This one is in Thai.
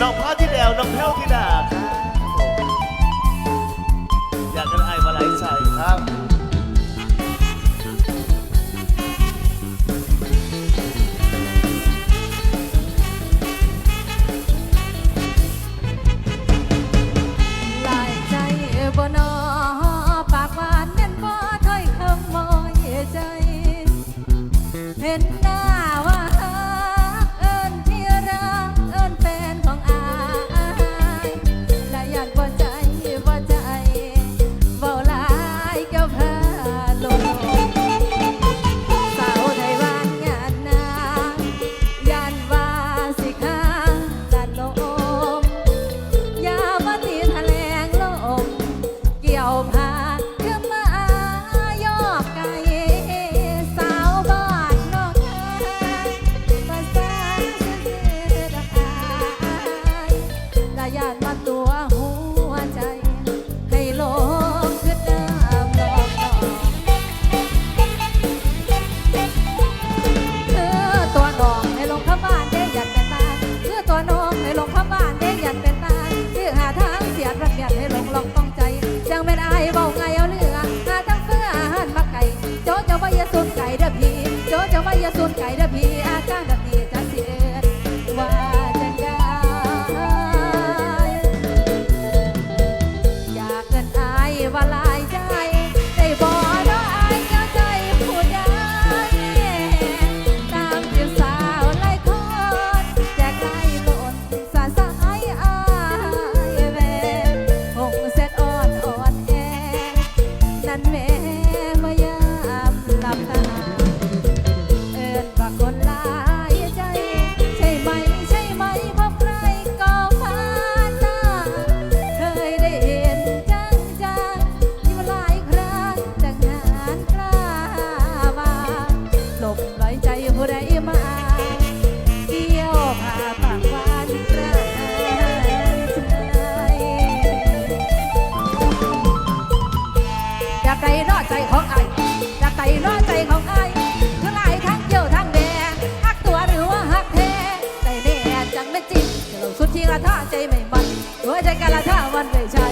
น้องพ่อที่แดวน้องแพ้วที่ดาครับอยากกันไอ้มาไหลใส่ครับ หลใจบ่นอปากหวานแม่นบ่ถอยคำมอยใจ เห็น อย่าสุดไก่เด้อพี่อาการแบบนี้จักสิเอิ้นวจอยาเกินอายวลา กระท่าใจไม่มันหัวใจกระท่าวันไม่ใช่